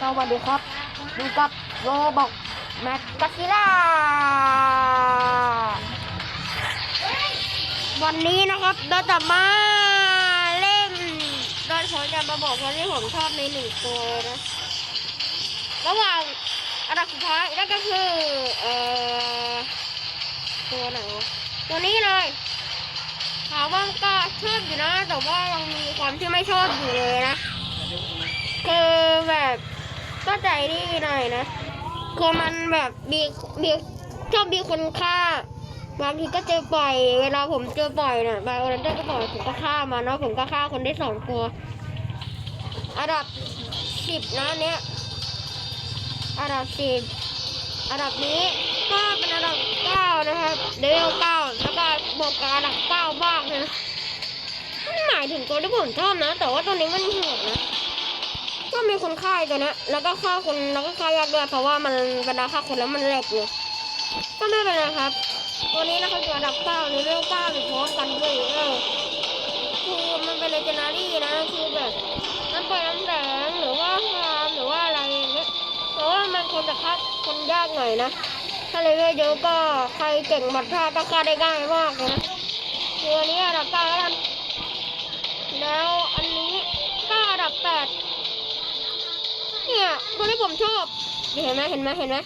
สวัสดีครับอยู่กับโรบอกแมกกาซิล่าวันนี้นะครับเราจะมาเล่นโดยผมจะมาบอกคนที่ผมชอบในหนึ่งตัวนะระหว่างอันดับสุดท้ายนั่นก็คือเอ่อตัวไหนวะตัวนี้เลยถามว่าก็ชอบอยู่นะ แต่ว่ายังมีความที่ไม่ชอบอยู่เลยนะคือแบบ ก็ใจดีหน่อยนะคือมันแบบมีมีชอบมีคนฆ่าบางทีก็เจอปล่อย เวลาผมเจอปล่อยเนี่ยบางวันก็ปล่อยผมก็ฆ่ามันเนาะผมก็ฆ่าคนได้สองตัวอันดับสิบนะเนี้ยอันดับสิบอันดับนี้ก็เป็นอันดับเก้านะครับเลเวลเก้าแล้วก็บวกกับอันดับเก้าบ้างนะมันหมายถึงตัวที่ผมชอบนะ แต่ว่าตัวนี้มันโหดนะ ก็มีคนฆ่าตัวเนี้ยแล้วก็ฆ่าคนแล้วก็ฆ่ายากด้วยเพราะว่ามันเวลาฆ่าคนแล้วมันแหลกอยู่ก็ไม่เป็นไรครับตัวนี้นะครับตัวอันดับเก้าเลเวลเก้าอยู่พร้อมกันด้วยเออคือมันเป็นเลเจนดารี่นะคือแบบมันปล่อยน้ำแดงหรือว่าฟาร์มหรือว่าอะไรอย่างเงี้ยแต่ว่ามันคนจะฆ่าคนยากหน่อยนะถ้าเลเวลเยอะก็ใครเก่งหมัดพลาดก็ฆ่าได้ง่ายมากเลยนะตัวนี้อันดับเก้าแล้วกันแล้วอันนี้ก็อันดับแปด เนี่ยตัวที่ผมชอบนี่เห็นไหมเห็นไหมเห็นไหม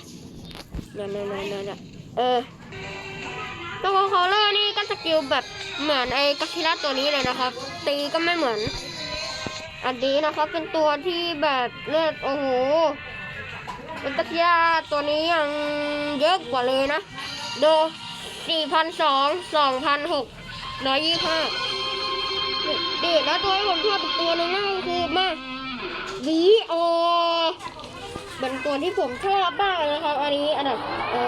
นั่นนั่นนั่นนั่นน่ะเออตัวคอลเลอร์นี่ก็สกิลแบบเหมือนไอ้กัคิระตัวนี้เลยนะครับ ตีก็ไม่เหมือน อันนี้นะครับเป็นตัวที่แบบเลือดโอ้โหเป็นกัคิระตัวนี้ยังเยอะกว่าเลยนะดูสี่พันสองสองพันหกร้อยยี่ห้าดีแล้วตัวที่ผมชอบอีกตัวนึงนั่นคือมาวีโอ เป็นตัวที่ผมชอบมากเลยนะครับ อันนี้อันดับเอ่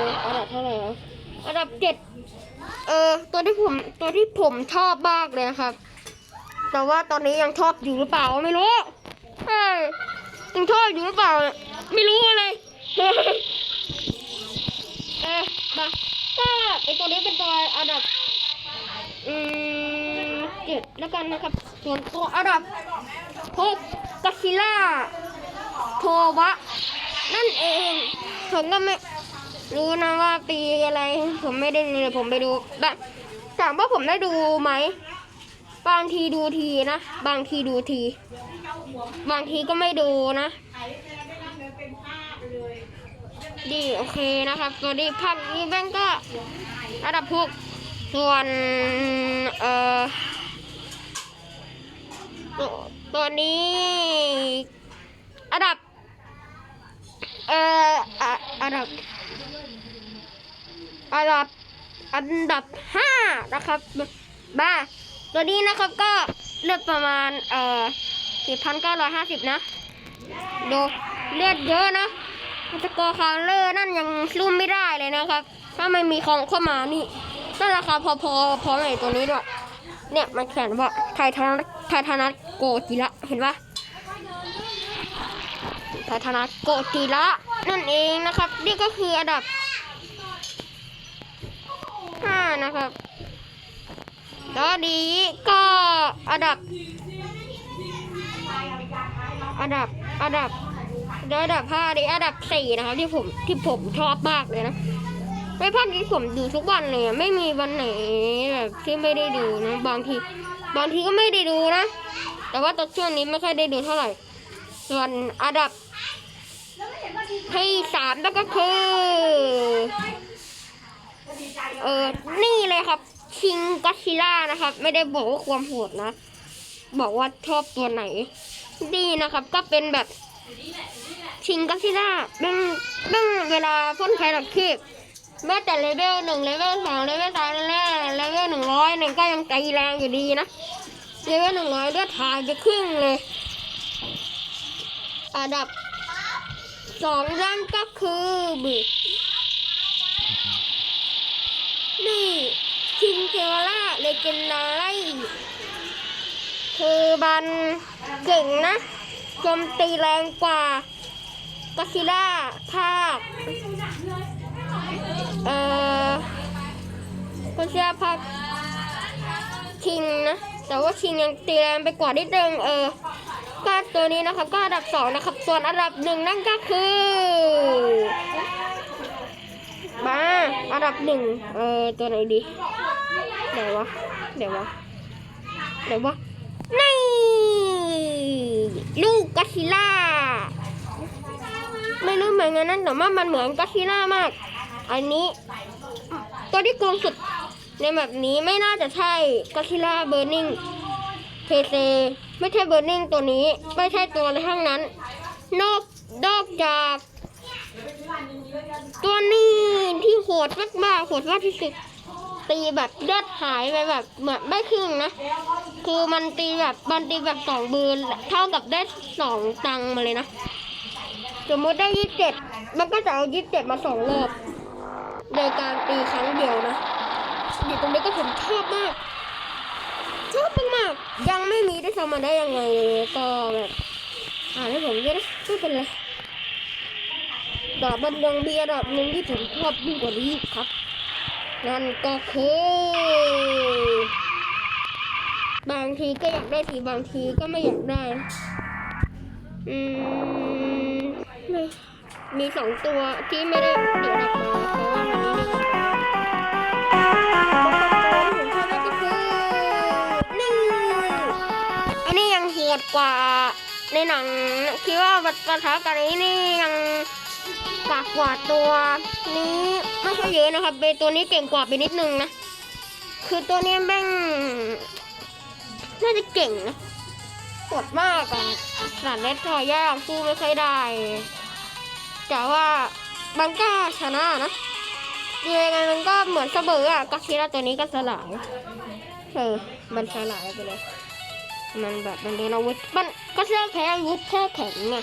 ออันดับเท่าไหร่นะอันดับเจ็ดเออตัวที่ผมตัวที่ผมชอบมากเลยครับ แต่ว่าตอนนี้ยังชอบอยู่หรือเปล่าไม่รู้เอ้ยยังชอบอยู่หรือเปล่าไม่รู้เลยเออมาก็ไอตัวนี้เป็นตัวอันดับอืมเจ็ดแล้วกันนะครับ ส่วนตัวอันดับพบกัคิล่า วะ นั่นเองผมก็ไม่รู้นะว่าปีอะไร ผมไม่ได้เลยผมไปดูแต่ถามว่าผมได้ดูไหมบางทีดูทีนะบางทีดูที บางทีก็ไม่ดูนะดีโอเคนะครับตัวดีภาคนี้แบงก็ระดับพวกส่วนเอ่อตัวตัวนี้อันดับ เอ่ออันดับอันดับอันดับห้านะครับบ้าตัวนี้นะครับก็เลือดประมาณเอ่อสี่พันเก้าร้อยห้าสิบนะดูเลือดเยอะนะสกอร์คาร์เลอร์นั่นยังรุ่มไม่ได้เลยนะครับ ถ้าไม่มีของเข้ามานี่นั่นราคาพอพอพอไหนตัวนี้ด้วย เนี่ยมันเขียนว่าไททานัทไททานัทโกจิระเห็นปะ ไททานัทโกจิระนั่นเองนะครับ นี่ก็คืออันดับห้านะครับแล้วนี้ก็อันดับอันดับอันดับแล้วอันดับห้าดีอันดับสี่นะครับ ที่ผมที่ผมชอบมากเลยนะไม่ภาคนี้ผมดูทุกวันเลยไม่มีวันไหนแบบที่ไม่ได้ดูนะบางทีบางทีก็ไม่ได้ดูนะ แต่ว่าตอนช่วงนี้ไม่ค่อยได้ดูเท่าไหร่ ส่วนอันดับ ที่สามนั่นก็คือ เออนี่เลยครับคิงกัชิล่านะครับ ไม่ได้บอกว่าความโหดนะ บอกว่าชอบตัวไหนนี่นะครับ ก็เป็นแบบชิงกัชิล่าเรื่องเรื่องเวลาพ่นไฟหลักคีบแม้แต่เลเวลหนึ่งเลเวลสองเลเวลสามเลเวลเลเวลหนึ่งร้อยเนี่ยก็ยังตีแรงอยู่ดีนะเลเวลหนึ่งร้อยเลือดหายไปครึ่งเลยอันดับ สองนั่นก็คือบินี่คิงเทล่าเลเจนดารี่คือบันเก่งนะโจมตีแรงกว่าก็ซิล่าภาคเอ่อคนเชื่อพักชิงนะ แต่ว่าชิงยังตีแรงไปกว่านิดนึงเออ ก็ตัวนี้นะครับก็อันดับสองนะครับ ส่วนอันดับหนึ่งนั่นก็คือมาอันดับหนึ่งเออตัวไหนดีไหนวะเดี๋ยววะเดี๋ยววะนี่ลูกกัสซิล่าไม่รู้เหมือนกันนั่นแต่ว่ามันเหมือนกัสซิล่ามาก อันนี้ตัวที่โกงสุดในแบบนี้ไม่น่าจะใช่กัสซิล่าเบอร์นิงเทเซ ไม่ใช่เบอร์นิงตัวนี้ ไม่ใช่ตัวอะไรทั้งนั้น นอกนอกจาก ตัวนี้ที่โหดมากๆโหดมากที่สุดตีแบบเลือดหายไปแบบเหมือนไม่ครึ่งนะ คือมันตีแบบมันตีแบบสองบืนเท่ากับได้สองตังมาเลยนะ สมมติได้ยี่สิบเจ็ดมันก็จะเอายี่สิบเจ็ดมาสองรอบโดยการตีครั้งเดียวนะเดี๋ยวตรงนี้ก็ผมชอบมากชอมาก ยังไม่มีได้ทำมาได้ยังไงก็แบบอ่านให้ผมด้วยนะไม่เป็นไรแต่มันยังมีระดับหนึ่งที่ผมชอบยิ่งกว่านี้ครับ นั่นก็คือ บางทีก็อยากได้ทีบางทีก็ไม่อยากได้ อืมไม่มีสองตัวที่ไม่ได้เดี๋ยวดับมา ดกว่าในหนังคิดว่าปะทะกันนี้นี่ยังกากกว่าตัวนี้ไม่ค่อยเยอะนะครับเบตัวนี้เก่งกว่าไปนิดนึงนะ คือตัวนี้แม่งน่าจะเก่งนะโหดมากอะสารเลสทอยากสู้ไม่ค่อยได้ แต่ว่ามันก็ชนะนะยังไงมันก็เหมือนเสมออะก็คิดว่าตัวนี้ก็สลายเออมันสลายไปเลย มันแบบมันโดนอาวุธมันก็แค่แพ้อาวุธแค่แข็งไง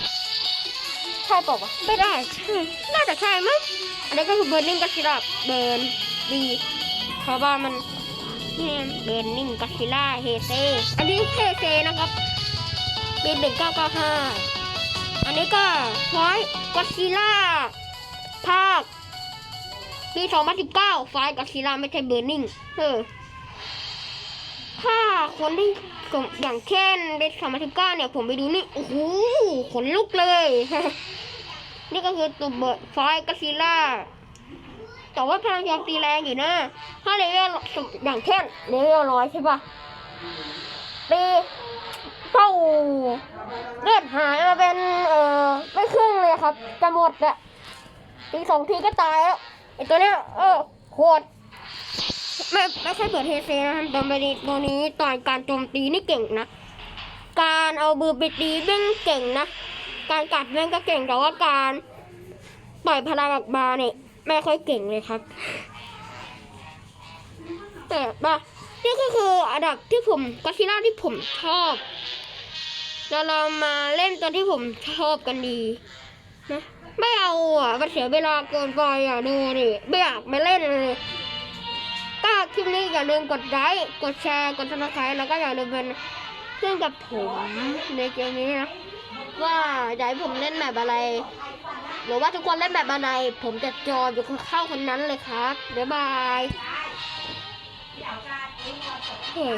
ใช่ปะวะไม่ได้ใช่น่าจะใช่มั้งอันนี้ก็คือเบิร์นิ่งกัสซิล่าเบิร์นดีเพราะว่ามันเนี่ยเบิร์นิ่งกัสซิล่าเฮเซอันนี้เฮเซนะครับปีหนึ่งเก้าเก้าห้าอันนี้ก็ฟอยกัสซิล่าภาคปีสองพันสิบเก้าไฟกัสซิล่าไม่ใช่เบอร์นิ่งเออ ถ้าคนที่อย่างเช่นปีสองพันสิบเก้าเนี่ย ผมไปดูนี่โอ้โหขนลุกเลย นี่ก็คือตัวเบิร์ดไฟกัสซิล่าแต่ว่าพลังโจมตีแรงอยู่นะ ถ้าเลเวลอย่างเช่นเลเวลร้อยใช่ปะตีเต้าเลือดหายมาเป็นเอ่อไม่ครึ่งเลยครับ จะหมดอะตีสองทีก็ตายแล้วไอตัวเนี้ยเออโคตร ไม่ไม่ใช่เปิดเฮเซนะครับตัวนี้ตัวนี้ต่อยการโจมตีนี่เก่งนะ การเอาบือไปตีเบ้งเก่งนะ การกัดเบ้งก็เก่งแต่ว่าการปล่อยพลังออกมาเนี่ยไม่ค่อยเก่งเลยครับ แต่ว่านี่ก็คืออันดับที่ผมกัสซิล่าที่ผมชอบเราเรามาเล่นตัวที่ผมชอบกันดีนะไม่เอาอะมันเสียเวลาเกินไปอะดูดิไม่อยากมาเล่นเลย ก็คลิปนี้อย่าลืมกดไลค์กดแชร์กดติดตามแล้วก็อย่าลืมเป็นเพื่อนกับผมในเกมนี้นะว่าอยากให้ผมเล่นแบบอะไร หรือว่าทุกคนเล่นแบบอะไร ผมจะจอยอยู่คนเข้าคนนั้นเลยครับบ๊ายบายเฮ้ย